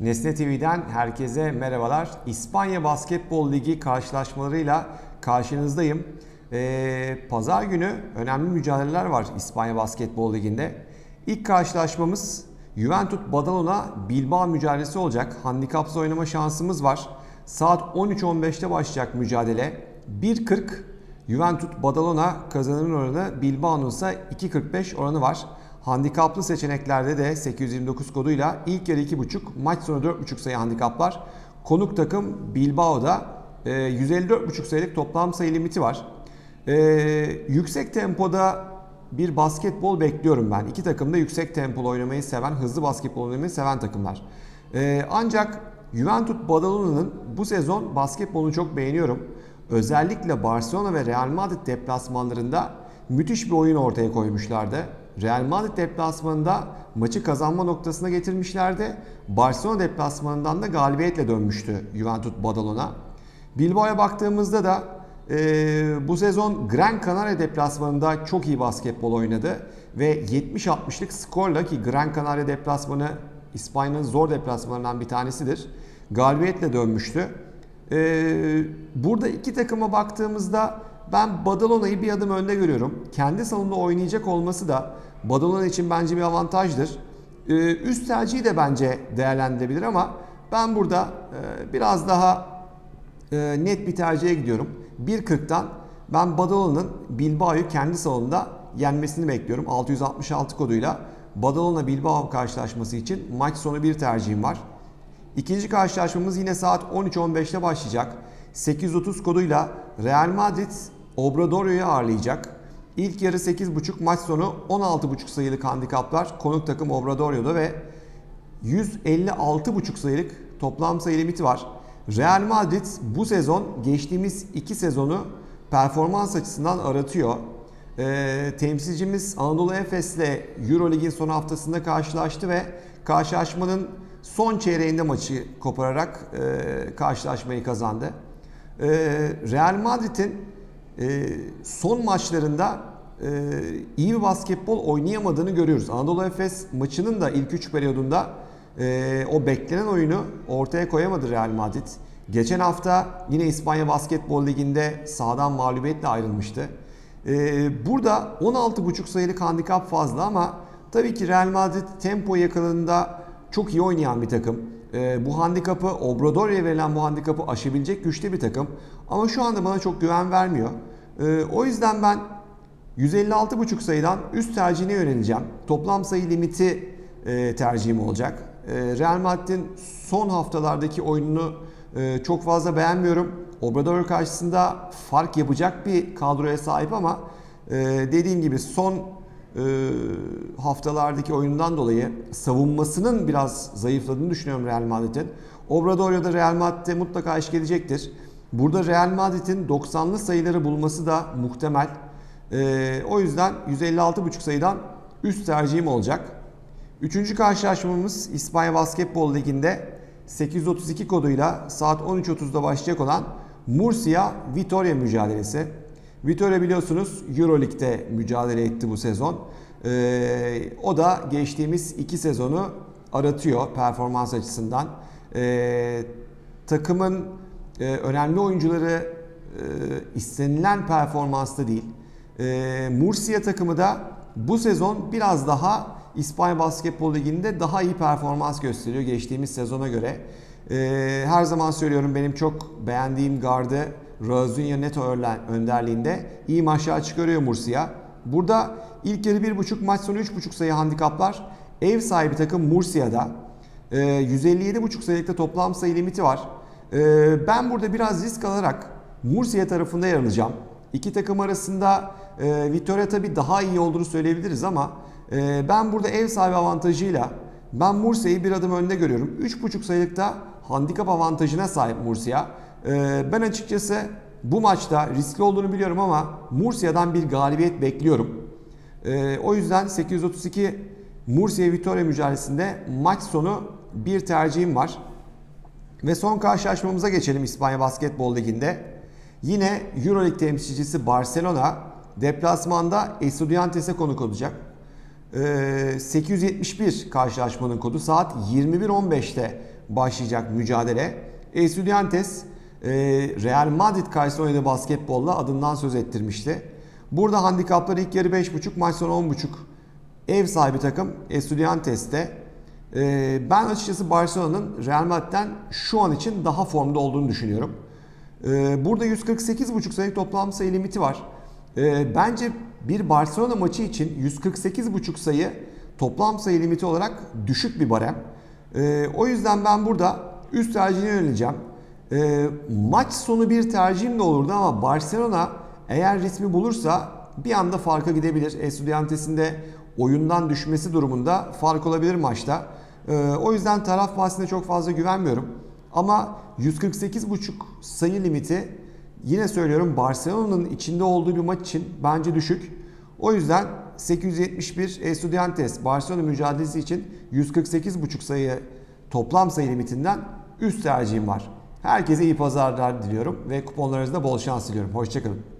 Nesne TV'den herkese merhabalar. İspanya Basketbol Ligi karşılaşmalarıyla karşınızdayım. Ee, Pazar günü önemli mücadeleler var İspanya Basketbol Ligi'nde. İlk karşılaşmamız Juventus Badalona Bilbao mücadelesi olacak. Handikapsız oynama şansımız var. Saat 13.15'te başlayacak mücadele. 1.40 Juventus Badalona kazanır oranı Bilbao'nun ise 2.45 oranı var. Handikaplı seçeneklerde de 829 koduyla ilk yarı 2.5 maç sonu 4.5 sayı handikaplar. Konuk takım Bilbao'da 154.5 sayılık toplam sayı limiti var. Ee, yüksek tempoda bir basketbol bekliyorum ben. İki takım da yüksek tempolu oynamayı seven, hızlı basketbol oynamayı seven takımlar. Ee, ancak Juventus Badalona'nın bu sezon basketbolunu çok beğeniyorum. Özellikle Barcelona ve Real Madrid deplasmanlarında müthiş bir oyun ortaya koymuşlardı. Real Madrid deplasmanında maçı kazanma noktasına getirmişlerdi. Barcelona deplasmanından da galibiyetle dönmüştü Juventus Badalona. Bilbao'ya baktığımızda da e, bu sezon Gran Canaria deplasmanında çok iyi basketbol oynadı ve 70-60'lık skorla ki Gran Canaria deplasmanı İspanya'nın zor deplasmanlarından bir tanesidir. Galibiyetle dönmüştü. E, burada iki takıma baktığımızda ben Badalona'yı bir adım önde görüyorum. Kendi salonunda oynayacak olması da Badalona için bence bir avantajdır. Ee, üst tercihi de bence değerlendirebilir ama ben burada e, biraz daha e, net bir tercihe gidiyorum. 1.40'dan ben Badalona'nın Bilbao'yu kendi salonunda yenmesini bekliyorum. 666 koduyla Badalona Bilbao karşılaşması için maç sonu bir tercihim var. İkinci karşılaşmamız yine saat 13.15'te başlayacak. 830 koduyla Real Madrid Obradorio'yu ağırlayacak. İlk yarı 8.5 maç sonu 16.5 sayılık handikaplar konuk takım Obradorio'da ve 156.5 sayılık toplam sayı limiti var. Real Madrid bu sezon geçtiğimiz iki sezonu performans açısından aratıyor. Ee, temsilcimiz Anadolu Efes ile Eurolig'in son haftasında karşılaştı ve karşılaşmanın son çeyreğinde maçı kopararak e, karşılaşmayı kazandı. E, Real Madrid'in e, son maçlarında e, iyi bir basketbol oynayamadığını görüyoruz. Anadolu Efes maçının da ilk 3 periyodunda e, o beklenen oyunu ortaya koyamadı Real Madrid. Geçen hafta yine İspanya Basketbol Ligi'nde sağdan mağlubiyetle ayrılmıştı. E, burada 16.5 sayılık handikap fazla ama tabii ki Real Madrid tempo yakaladığında çok iyi oynayan bir takım. E, bu handikapı Obradorio'ya verilen bu handikapı aşabilecek güçte bir takım. Ama şu anda bana çok güven vermiyor. E, o yüzden ben 156.5 sayıdan üst tercihine yöneleceğim. Toplam sayı limiti e, tercihim olacak. E, Real Madrid'in son haftalardaki oyununu e, çok fazla beğenmiyorum. Obrador karşısında fark yapacak bir kadroya sahip ama e, dediğim gibi son haftalardaki oyundan dolayı savunmasının biraz zayıfladığını düşünüyorum Real Madrid'in. Obrador'da Real Madrid'e mutlaka eşlik edecektir. Burada Real Madrid'in 90'lı sayıları bulması da muhtemel. E, o yüzden 156.5 sayıdan üst tercihim olacak. Üçüncü karşılaşmamız İspanya Basketbol Ligi'nde 832 koduyla saat 13.30'da başlayacak olan Murcia Vitoria mücadelesi. Vitoria biliyorsunuz Euroleague'de mücadele etti bu sezon. Ee, o da geçtiğimiz iki sezonu aratıyor performans açısından. Ee, takımın e, önemli oyuncuları e, istenilen performansta değil. E, Murcia takımı da bu sezon biraz daha İspanya Basketbol Ligi'nde daha iyi performans gösteriyor geçtiğimiz sezona göre. E, her zaman söylüyorum benim çok beğendiğim gardı Razunya Neto önderliğinde iyi maçlar çıkarıyor Murcia. Burada ilk yarı 1.5 maç sonu 3.5 sayı handikaplar. Ev sahibi takım Murcia'da. E, 157.5 sayılıkta toplam sayı limiti var. E, ben burada biraz risk alarak Murcia tarafında yer alacağım. İki takım arasında e, Vitoria tabi daha iyi olduğunu söyleyebiliriz ama e, ben burada ev sahibi avantajıyla ben Murcia'yı bir adım önde görüyorum. 3.5 sayılıkta handikap avantajına sahip Murcia. E, ben açıkçası bu maçta riskli olduğunu biliyorum ama Murcia'dan bir galibiyet bekliyorum. E, o yüzden 832 Murcia Vitoria mücadelesinde maç sonu bir tercihim var. Ve son karşılaşmamıza geçelim İspanya Basketbol Ligi'nde. Yine Euroleague temsilcisi Barcelona deplasmanda Estudiantes'e konuk olacak. Ee, 871 karşılaşmanın kodu saat 21.15'te başlayacak mücadele. Estudiantes Real Madrid karşısında oynadığı basketbolla adından söz ettirmişti. Burada handikapları ilk yarı 5.5 maç sonu 10.5 ev sahibi takım Estudiantes'te. E, ben açıkçası Barcelona'nın Real Madrid'den şu an için daha formda olduğunu düşünüyorum. E, burada 148.5 sayı toplam sayı limiti var. Bence bir Barcelona maçı için 148.5 sayı toplam sayı limiti olarak düşük bir barem. O yüzden ben burada üst tercihine yöneleceğim. E, maç sonu bir tercihim de olurdu ama Barcelona eğer ritmi bulursa bir anda farka gidebilir. Estudiantes'in de oyundan düşmesi durumunda fark olabilir maçta. E, o yüzden taraf bahsine çok fazla güvenmiyorum. Ama 148.5 sayı limiti yine söylüyorum Barcelona'nın içinde olduğu bir maç için bence düşük. O yüzden 871 Estudiantes Barcelona mücadelesi için 148.5 sayı toplam sayı limitinden üst tercihim var. Herkese iyi pazarlar diliyorum ve kuponlarınızda bol şans diliyorum. Hoşçakalın.